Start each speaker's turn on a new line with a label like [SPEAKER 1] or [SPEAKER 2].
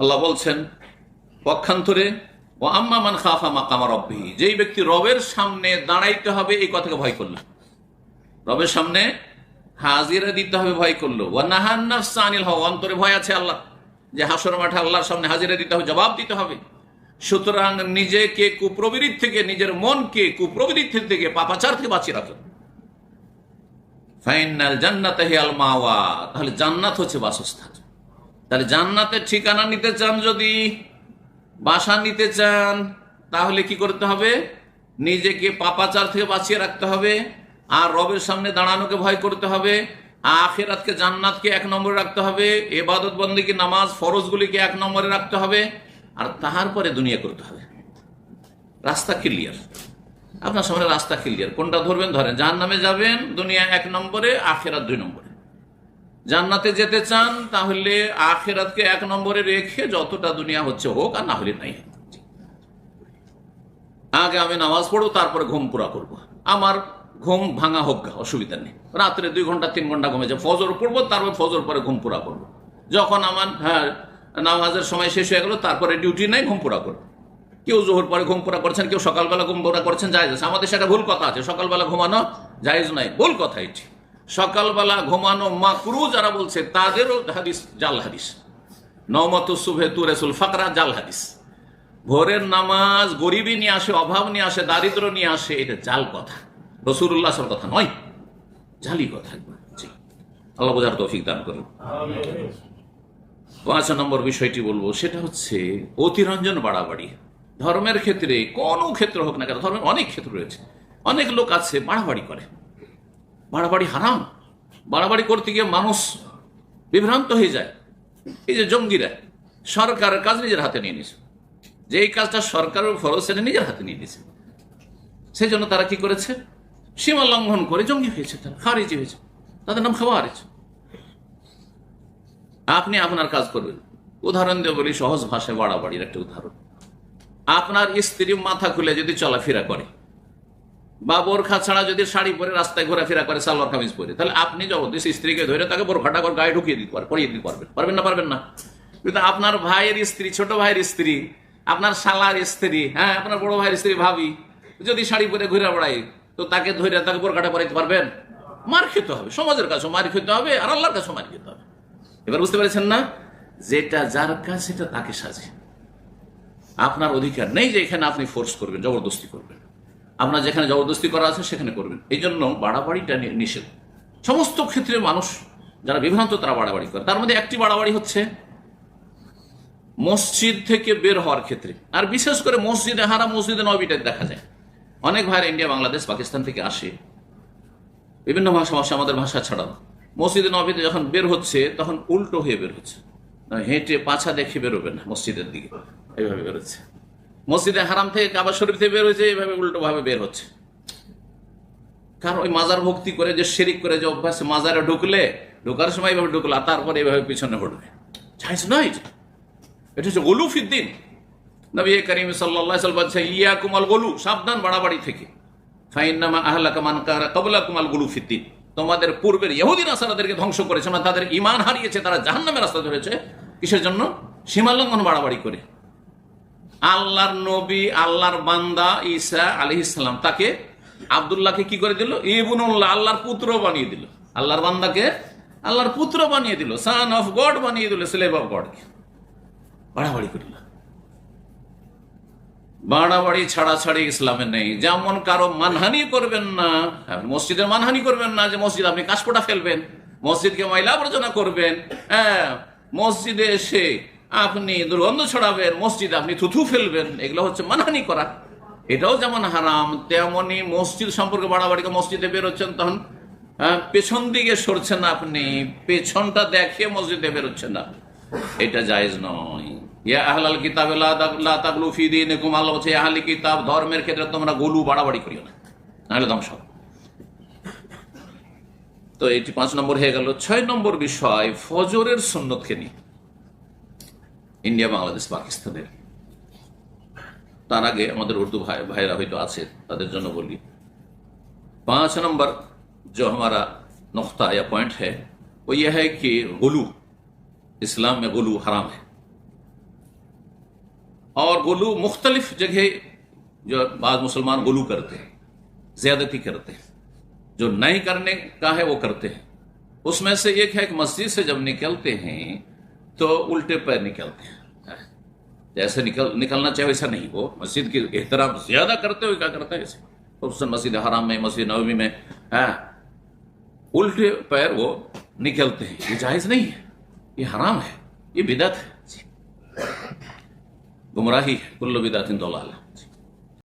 [SPEAKER 1] আল্লাহ বলছেন, পক্ষান্তরে ও আম্মা মান খাফা মাকামা রব্বি যেই ব্যক্তি রবের সামনে দাঁড়াইতে হবে, এই কথাকে ভয় করল। রবের সামনে হাজিরা দিতে হবে, ভয় করল। ও নাহান্নাফসা আনিল হওয়া অন্তরে ভয় আছে আল্লাহ, যে হাসর মাঠে আল্লাহর সামনে হাজিরা দিতে হবে, জবাব দিতে হবে। সুতরাং নিজেকে কুপ্রবৃত্তি থেকে, নিজের মনকে কুপ্রবৃত্তি থেকে পাপাচার থেকে বাঁচিয়ে রাখো। ফাইনাল জান্নাত হিয়াল মাওয়া তাহলে জান্নাত হচ্ছে বাসস্থান। তাহলে জান্নাতের ঠিকানা নিতে চান যদি, বাসা নিতে চান, তাহলে কি করতে হবে? নিজেকে পাপাচার থেকে বাঁচিয়ে রাখতে হবে, আর রবের সামনে দাঁড়ানোকে ভয় করতে হবে, আখেরাতকে জান্নাতকে এক নম্বরে রাখতে হবে, এবাদত বন্দীকে নামাজ ফরজগুলিকে এক নম্বরে রাখতে হবে, আর তাহার পরে দুনিয়া করতে হবে। রাস্তা ক্লিয়ার আপনার সামনে রাস্তা ক্লিয়ার কোনটা ধরবেন? ধরেন জাহান নামে যাবেন, দুনিয়া এক নম্বরে, আখেরাত দুই নম্বরে। জান্নাতে যেতে চান, তাহলে আখেরাতকে এক নম্বরে রেখে যতটা দুনিয়া হচ্ছে হোক আর না হলে নাই। আগে আমি নামাজ পড়ব, তারপরে ঘুম পুরা করব। আমার ঘুম ভাঙা হোক অসুবিধা নেই। রাত্রে দুই ঘণ্টা, তিন ঘণ্টা ঘুমেছে ফজর পড়ব, তারপর ফজর পরে ঘুম পুরা করব। যখন আমার হ্যাঁ নামাজের সময় শেষ হয়ে গেল, তারপরে ডিউটি নেই, ঘুম পুরা করব। কেউ জোহর পরে ঘুম পুরা করছেন, কেউ সকালবেলা ঘুম পুরা করছেন, জায়েজ আছে। আমাদের সেটা ভুল কথা আছে, সকালবেলা ঘুমানো জায়েজ নাই, ভুল কথা এটি। সকালবেলা ঘুমানো মাকরু যারা বলছে, তাদেরও হাদিস, জাল হাদিস। নমত সুভে তুরেসুল ফাকরা, জাল হাদিস। ভোরের নামাজ গরিবী নিয়ে আসে, অভাব নিয়ে আসে, দারিদ্র নিয়ে আসে, এটা জাল কথা। রসুল্লাহর কথা নয়, জালি কথা আল্লাহ বোঝার তৌফিক দান করুন। পাঁচ নম্বর বিষয়টি বলব, সেটা হচ্ছে অতিরঞ্জন বাড়াবাড়ি। ধর্মের ক্ষেত্রে কোনো ক্ষেত্র হোক না কেন, ধর্মের অনেক ক্ষেত্র রয়েছে। অনেক লোক আছে, বাড়াবাড়ি করে। বাড়াবাড়ি হারাম, বাড়াবাড়ি করতে গিয়ে মানুষ বিভ্রান্ত হয়ে যায়। এই যে জঙ্গিরা, সরকারের কাজ নিজের হাতে নিয়ে নিয়েছে যে এই কাজটা সরকারের ফরজ সেটা নিজের হাতে নিয়ে নিয়েছে সেই জন্য তারা কি করেছে? সীমা লঙ্ঘন করে জঙ্গি হয়েছে তারা, খারিজি হয়েছে। তাদের নাম খাওয়ারিজ আপনি আপনার কাজ করবেন। উদাহরণ দিয়ে বলি, সহজ ভাষায় বাড়াবাড়ির একটা উদাহরণ। আপনার স্ত্রী মাথা খুলে যদি চলাফেরা করে বা বোরখা ছাড়া যদি শাড়ি পরে রাস্তায় ঘোরাফেরা করে, সালোয়ার কামিজ পরে, তাহলে আপনি জবরদস্তি স্ত্রীকে ধরে তাকে বোরখাটা করে গায়ে ঢুকিয়ে দিতে পারবেন পরিয়ে দিতে পারবেন পারবেন না পারবেন না। কিন্তু আপনার ভাইয়ের স্ত্রী, ছোট ভাইয়ের স্ত্রী, আপনার শালার স্ত্রী হ্যাঁ আপনার বড় ভাইয়ের স্ত্রী ভাবি, যদি শাড়ি পরে ঘুরে বেড়াই তো তাকে ধরে তাকে বোরখাটা পরাইতে পারবেন? মার খেতে হবে, সমাজের কাছে মার খেতে হবে আর আল্লাহর কাছে মার খেতে হবে। এবার বুঝতে পেরেছেন না? যেটা যার কাজ সেটা তাকে সাজে আপনার অধিকার নেই যে এখানে আপনি ফোর্স করবেন, জবরদস্তি করবেন। আপনার যেখানে জবরদস্তি করা আছে, সেখানে করবেন। এই জন্য বাড়াবাড়িটা নিষেধ। সমস্ত ক্ষেত্রে মানুষ, যারা বিভ্রান্ত, তারা বাড়াবাড়ি করে। তার মধ্যে একটি বাড়াবাড়ি হচ্ছে, মসজিদ থেকে বের হওয়ার ক্ষেত্রে। আর বিশেষ করে মসজিদে হারা মসজিদে নবীটা দেখা যায়। অনেক ভাইয়ের ইন্ডিয়া, বাংলাদেশ, পাকিস্তান থেকে আসে। বিভিন্ন ভাষা ভাষা আমাদের ভাষা ছাড়াও। মসজিদে নবীতে যখন বের হচ্ছে, তখন উল্টো হয়ে বের হচ্ছে। হেঁটে পাছা দেখে বেরোবে না মসজিদের দিকে। এইভাবে বেরোচ্ছে। মসজিদে হারাম থেকে কাবা শরীফ থেকে বের হয়েছে এইভাবে উল্টো ভাবে বের হচ্ছে। কারণ ওই মাজার ভক্তি করে যে শেরিক করে যে অভ্যাস মাজারে ঢুকলে, ঢোকার সময় এইভাবে ঢুকলো তারপরে এইভাবে পিছনে নয় এটা। এটা হচ্ছে গলুফিদ্দিন নবী করিম সাল্লাহ সাল বলছে ইয়া কুমাল গলু সাবধান বাড়াবাড়ি থেকে। ফাইন্নামা আহলাকা মান কারা কবলা কুমাল গলুফিদ্দিন তোমাদের পূর্বের ইহুদি নাসারাদেরকে ধ্বংস করেছে না তাদের ইমান হারিয়েছে, তারা জাহান্নামের রাস্তা ধরেছে। কিসের জন্য? সীমালঙ্ঘন বাড়াবাড়ি করে। আল্লাহর নবী, আল্লাহর বান্দা ঈসা আলী ইসলাম তাকে আবদুল্লাহকে কি করে দিল? ইবনুল্লাহ, আল্লাহর পুত্র বানিয়ে দিল। আল্লাহর বান্দাকে আল্লাহর পুত্র বানিয়ে দিল। সান অফ গড বানিয়ে দিল স্লেভ অফ গডকে বাড়াবাড়ি করিল। বাড়াবাড়ি, ছাড়াছাড়ি ইসলামে নেই। যেমন কারও মানহানি করবেন না মসজিদের মানহানি করবেন না যে মসজিদ আপনি কাশপোটা ফেলবেন, মসজিদকে ময়লা আবর্জনা করবেন হ্যাঁ মসজিদে এসে আপনি দুর্গন্ধ ছড়াবেন, মসজিদ আপনি থুথু ফেলবেন, এগুলো হচ্ছে মানহানি করা। এটাও যেমন হারাম, তেমনি মসজিদ সম্পর্কে বাড়াবাড়িকে মসজিদে বেরোচ্ছেন, তখন পেছন দিকে সরছেন আপনি, পেছনটা দেখে মসজিদে বেরোচ্ছেন না। এটা জায়েজ নয়। ইয়া আহলাল কিতাব লা তাগ- লা তাগলু ফি দীনিকুম, আল্লাহ বলছে আহলি কিতাব, ধর্মের ক্ষেত্রে তোমরা গলু বাড়াবাড়ি করিও না, নাহলে ধ্বংস। তো এটি পাঁচ নম্বর হয়ে গেল। ছয় নম্বর বিষয়, ফজরের সুন্নতকে নিয়ে। ইন্ডিয়া বাংলাদেশ পাকিস্তানের তার আগে আমাদের উর্দু ভাই ভাইরা হয়তো আছে তাদের জন্য বলি पांच नंबर जो हमारा नुख्ता या पॉइंट है वो यह है कि गुलू इस्लाम में गुलू हराम है और गुलू मुख्तलिफ जगह जो बाद मुसलमान गुलू करते हैं ज्यादती करते हैं जो नहीं करने का है वो करते हैं उसमें से एक है कि मस्जिद से जब निकलते हैं तो उल्टे पैर निकलते हैं। जैसे निकल, निकलना चाहिए वैसा नहीं वो मस्जिद की एहतराम ज़्यादा करते हुए क्या करते हैं ऐसे? खुसूसन मस्जिद हराम में, मस्जिद नवमी में, है। उल्टे पैर वो निकलते हैं। ये जायज़ नहीं है। ये हराम है। ये बिदत है। गुमराही है। कुल्लो बिदातिन